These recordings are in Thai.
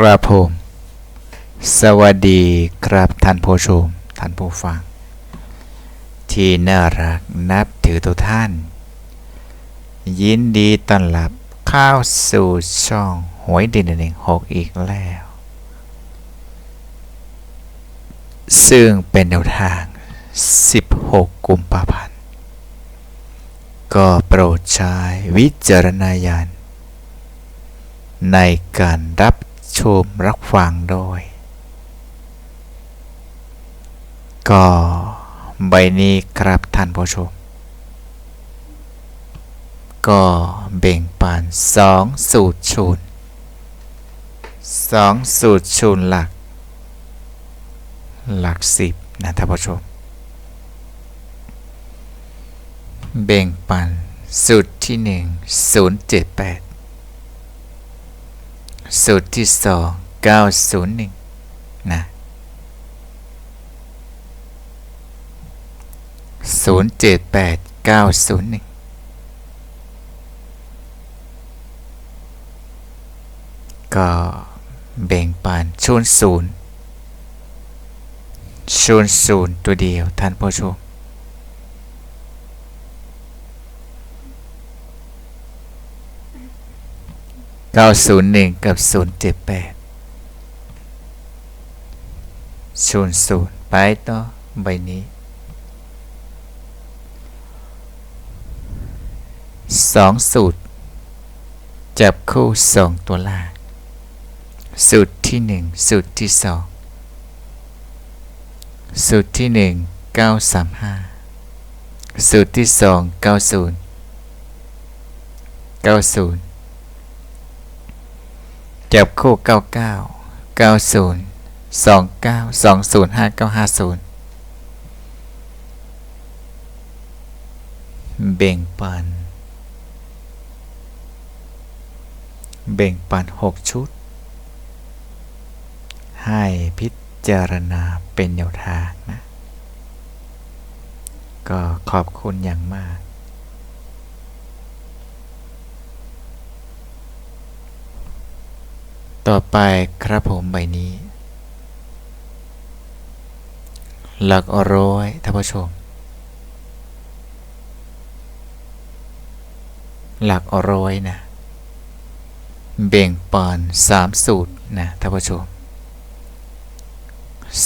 ครับผมสวัสดีครับท่านผู้ชมท่านผู้ฟัง ที่น่ารักนับถือทุกท่าน ยินดีต้อนรับเข้าสู่ช่องหวยดินหนึ่งหกอีกแล้ว ซึ่งเป็นแนวทาง 16 กุมภาพันธ์ ก็โปรดใช้วิจารณญาณในการรับ ชมรับฟังโดยก็ใบนี้ครับท่านผู้ชม ก็แบ่งปันสองสูตรชูนสองสูตรชูนหลัก หลักสิบนะท่านผู้ชมแบ่งปันสูตรที่หนึ่งศูนย์เจ็ดแปด สูตรที่สองเก้าศูนย์หนึ่งนะศูนย์เจ็ดแปดเก้าศูนย์หนึ่งก็แบ่งปันชูนศูนย์ชูนศูนย์ตัวเดียวท่านผู้ชม 901 กับ 078 00 ไปต่อใบนี้ 2 สูตร จับคู่ 2 ตัวล่างสูตรที่ 1 สูตรที่ 2 สูตรที่ 1 935 สูตรที่ 2 90 90 จับคู่เก้าเก้าเก้าศูนย์สองเบ่งปันแบ่งปันหกชุด ให้พิจารณาเป็นแนวทางนะ ก็ขอบคุณอย่างมาก ต่อไปครับผมใบนี้ หลักร้อยท่านผู้ชม หลักร้อยนะแบ่งปันสามสูตรนะท่านผู้ชม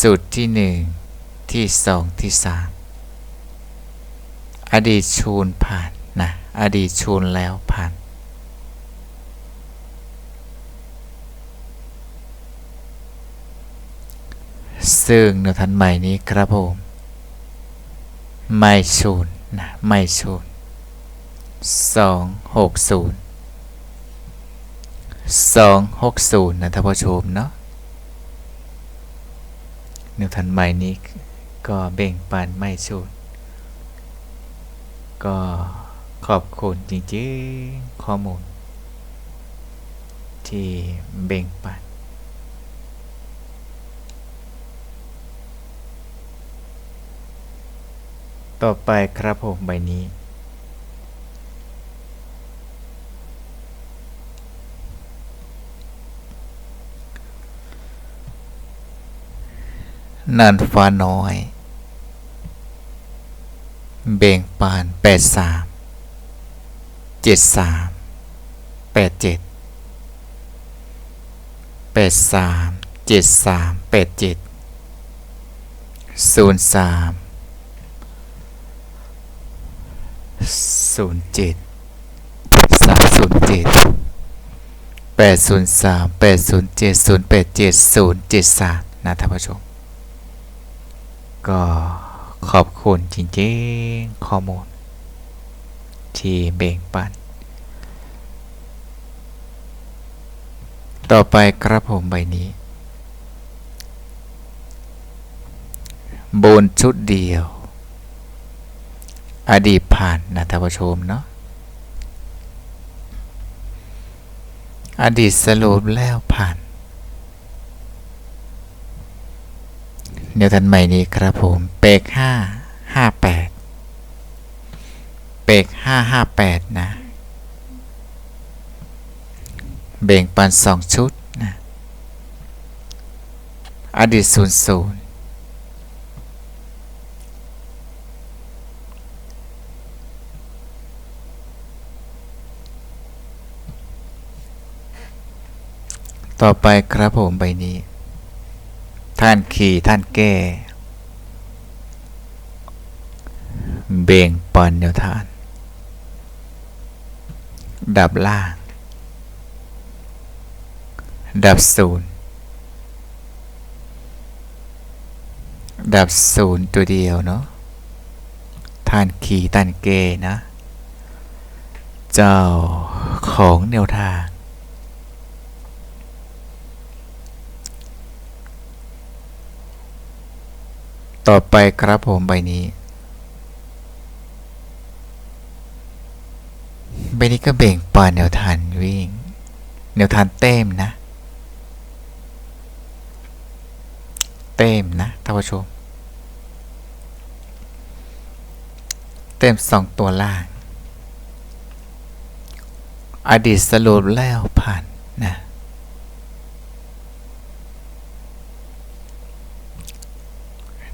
สูตรที่หนึ่งที่สองที่สามอดีตชูนผ่านนะ อดีตชูนแล้วผ่าน ซึ่งในทันใหม่นี้ครับผม ไม่ชูนนะ ไม่ชูนสองหกศูนย์สองหกศูนย์นะท่านผู้ชมเนาะในทันใหม่นี้ก็เบ่งปันไม่ชูนก็ขอบคุณจริงๆ ข้อมูล ที่เบ่งปัน ต่อไปครับผมใบนี้ นันฟ้าน้อย เบ่งปานแปดสามเจ็ดสามแปดเจ็ดแปดสามเจ็ดสามแปดเจ็ดศูนย์สาม ศูนย์เจ็ดสามศูนย์เจ็ดแปดศูนย์สามแปดศูนย์เจ็ดศูนย์แปดเจ็ดศูนย์เจ็ดสามนะท่านผู้ชม ก็ขอบคุณจริงๆ ข้อมูล ที่แบ่งปัน ต่อไปครับผมใบนี้บนชุดเดียว อดีตผ่านนะท่านผู้ชมเนาะอดีตสรุปแล้วผ่านเดี๋ยวทันใหม่นี้ครับผมเปกห้าห้าแปดเปกห้าห้าแปดนะเบ่งปันสองชุดนะอดีตศูนย์ศูนย์ ต่อไปครับผมใบนี้ ท่านขี่ท่านแก้ เบ่งปันแนวทาน ดับล่าง ดับศูนย์ดับศูนย์ตัวเดียวเนาะท่านขี่ท่านเกนะ เจ้าของแนวทาง ต่อไปครับผมใบนี้ ใบนี้ก็เบ่งปานแนวทานวิ่ง แนวทานเต้มนะ เต้มนะท่านผู้ชม เต็มสองตัวล่าง อดีตสรุปแล้วผ่านนะ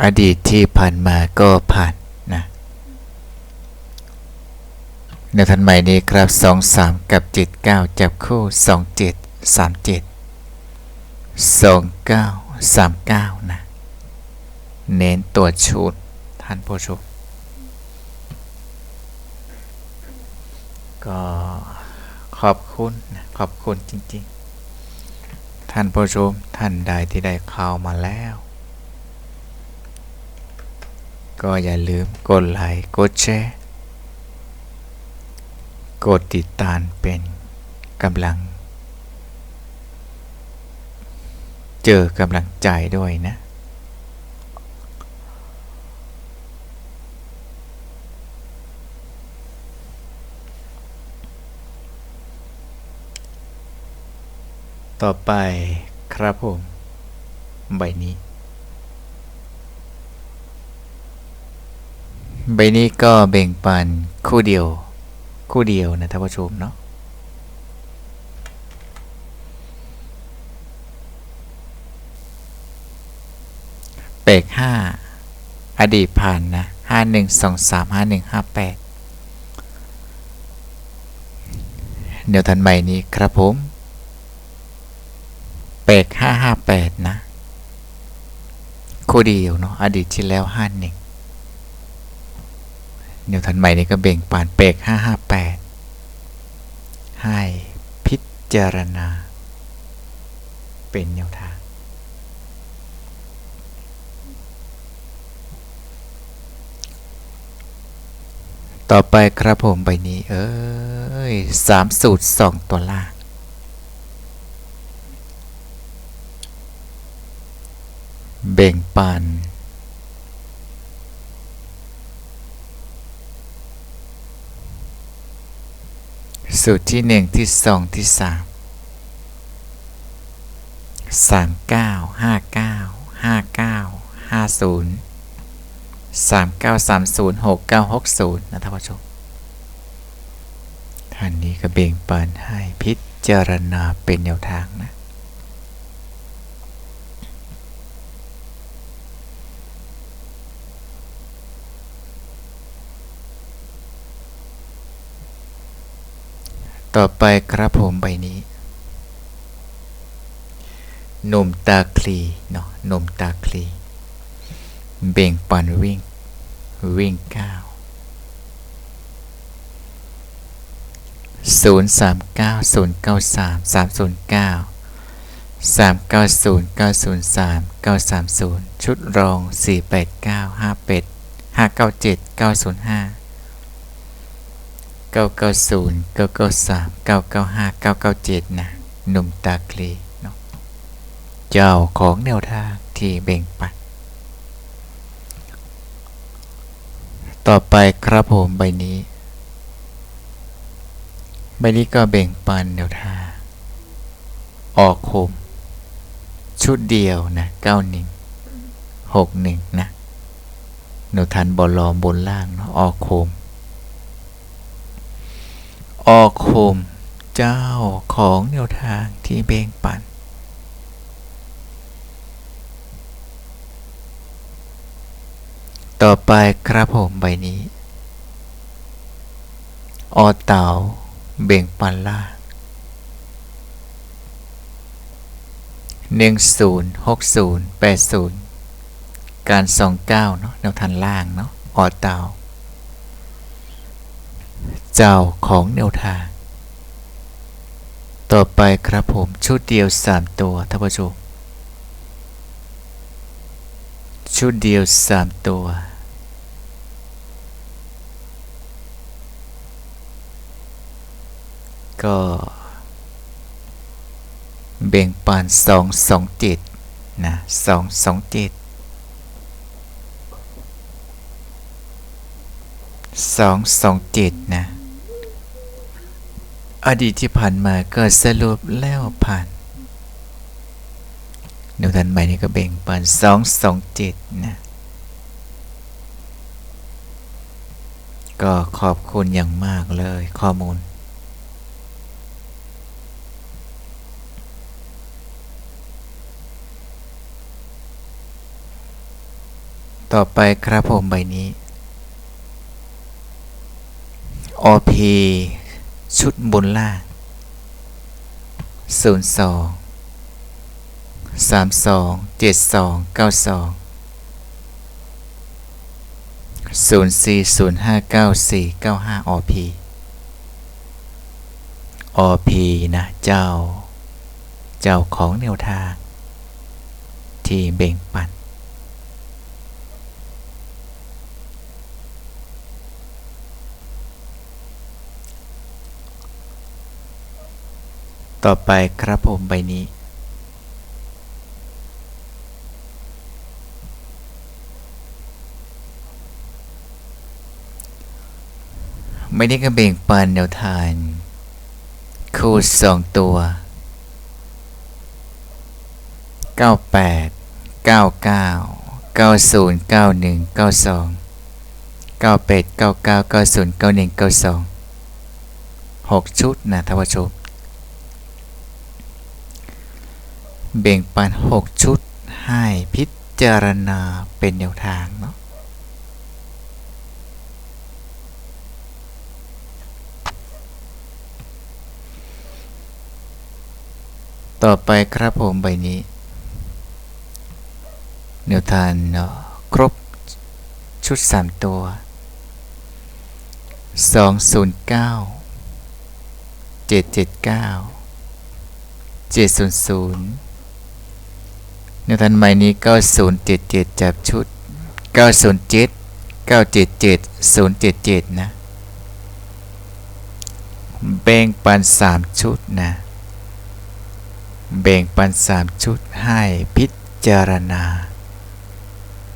อดีตที่ผ่านมาก็ผ่านนะในทันใหม่นี้ครับสองสามกับเจ็ดเก้าจับคู่สองเจ็ดสามเจ็ดสองเก้าสามเก้านะ เน้นตัวชุดท่านผู้ชมก็ขอบคุณขอบคุณจริงๆ ท่านผู้ชมท่านใดที่ได้เข้ามาแล้ว ก็อย่าลืมกดไลค์กดแชร์กดติดตามเป็นกำลัง เจอกำลังใจด้วยนะ ต่อไปครับผม ใบนี้ ใบนี้ก็เบ่งปันคู่เดียว คู่เดียวนะท่านผู้ชมเนาะเปกห้าอดีตผ่านนะห้าหนึ่งสองสามห้าหนึ่งห้าแปดเดี๋ยวทันใหม่นี้ครับผมเปกห้าห้าแปดนะคู่เดียวเนาะอดีตที่แล้วห้าหนึ่ง เดี๋ยวทันใหม่นี้ก็เบ่งปานเปกห้าห้าแปดให้พิจารณา เป็นแนวทาง ต่อไปครับผมใบนี้ เอ้ยสามสูตรสองตัวล่างเบ่งปัน สูตรที่หนึ่งที่สองที่สามสามเก้าห้าเก้าห้าเก้าห้าศู นย์สามเก้าสามศูนย์หกเก้าหกศูนย์นะท่านผู้ชมท่านนี้ก็เบ่งปันให้พิจารณาเป็นแนวทางนะ ต่อไปครับผมใบนี้ หนุ่มตาคลีเนาะหนุ่มตาคลี เบ่งปันวิ่ง วิ่งก้าวศูนย์สามเก้าศูนย์เก้าสามสามศูนย์เก้าสามเก้าศูนย์เก้าศูนย์สามเก้าสามศูนย์ชุดรองสี่แปดเก้าห้าเป็ดห้าเก้าเจ็ดเก้าศูนย์ห้า เก้าเก้าศูนย์เก้าเก้าสามเก้าเก้าห้าเก้าเก้าเจ็ดนะ หนุ่มตาคลีเนาะเจ้าของแนวทางที่เบ่งปันต่อไปครับผมใบนี้ ใบนี้ก็เบ่งปันแนวทาง ออกคมชุดเดียวนะเก้าหนึ่งหกหนึ่งนะหนูทันบอลลอมบนล่างเนาะออกโคม ออกโคมเจ้าของแนวทางที่เบ่งปัน ต่อไปครับผมใบนี้ ออเต่าเบ่งปันล่างหนึ่งศูนย์หกศูนย์แปดศูนย์การสองเก้าเนาะแนวทันล่างเนาะออเต่า เจ้าของแนวทาง ต่อไปครับผมชุดเดียวสามตัวท่านผู้ชมชุดเดียวสามตัว ก็เบ่งปานสองสองเจ็ดนะสองสองเจ็ดสองสองเจ็ดนะ อดีตที่ผ่านมาก็สรุปแล้วผ่านเดี๋ยวทันใหม่นี่ก็เบ่งปานสองสองเจ็ดนะก็ขอบคุณอย่างมากเลยข้อมูล ต่อไปครับผมใบนี้ OP ชุดบนล่าง02 32 72 92 04059495 OP OP นะ เจ้า เจ้าของแนวทาง ที่เบ่งปัน ต่อไปครับผมใบนี้ ไม่ได้ก็เบ่งปันแนวทางคู่สองตัว 98 99 90 91 92 98 99 90 91 92 6 ชุดนะท่านผู้ชม เบ่งปัน 6 ชุดให้พิจารณาเป็นแนวทางเนาะต่อไปครับผมใบนี้ แนวทางเนาะครบชุด 3 ตัว 209 779 700 นวทางใหม่นี้ 9077 จับชุด 907 977 077 นะ แบ่งปัน 3 ชุดนะ แบ่งปัน 3 ชุดให้พิจารณา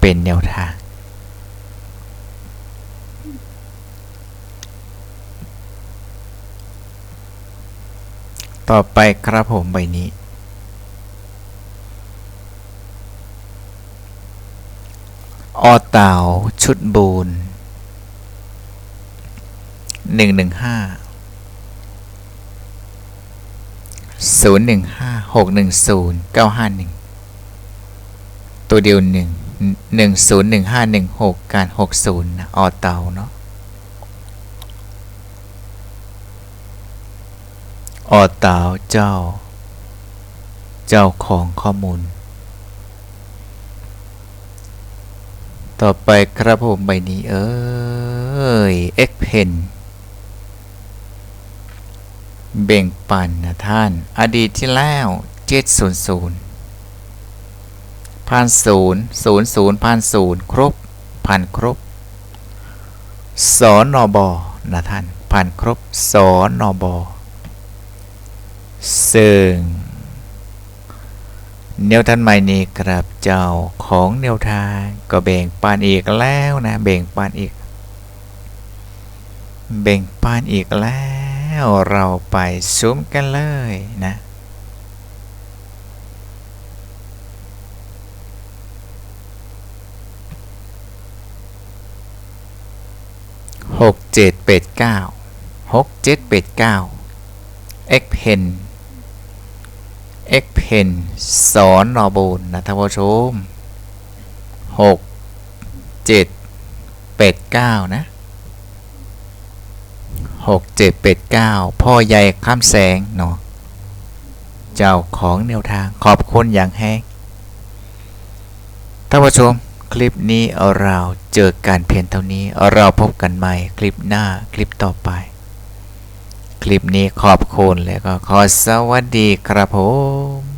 เป็นแนวทางต่อไปครับผมใบนี้ อเต่าชุดบูนหนึ่งหนึ่งห้าศูนย์หนึ่งห้าหกหนึ่งศูนย์เก้าห้าหนึ่งตัวเดียวหนึ่งหนึ่งศูนย์หนึ่งห้าหนึ่งหกการหกศูนย์อเต่าเนาะออเต่าเจ้า เจ้าของข้อมูล ต่อไปครับผมใบนี้เอ้ย X Pen เบ่งปันนะท่าน อดีตที่แล้ว700พันศูนย์ศูนย์ศูนย์พันศูนย์ครบพันครบสอนอบอนะท่านพันครบสอนอบอซึ่ง แนวทันใหม่นี้ครับเจ้าของแนวทางก็แบ่งปันอีกแล้วนะแบ่งปันอีก แบ่งปันอีกแล้วเราไปซุ้มกันเลยนะหกเจ็ดเป็ดเก้าหกเจ็ดเป็ดเก้าเอ็กเพน เอ็กเพนสอนนอบูลนะท่านผู้ชมหกเจ็ดเป็ดเก้านะหกเจ็ดเป็ดเก้าพ่อใหญ่ข้ามแสงเนาะเจ้าของแนวทางขอบคุณอย่างแห้งท่านผู้ชมคลิปนี้เราเจอกันเพียงเท่านี้เราพบกันใหม่คลิปหน้าคลิปต่อไป คลิปนี้ขอบคุณแล้วก็ขอสวัสดีครับผม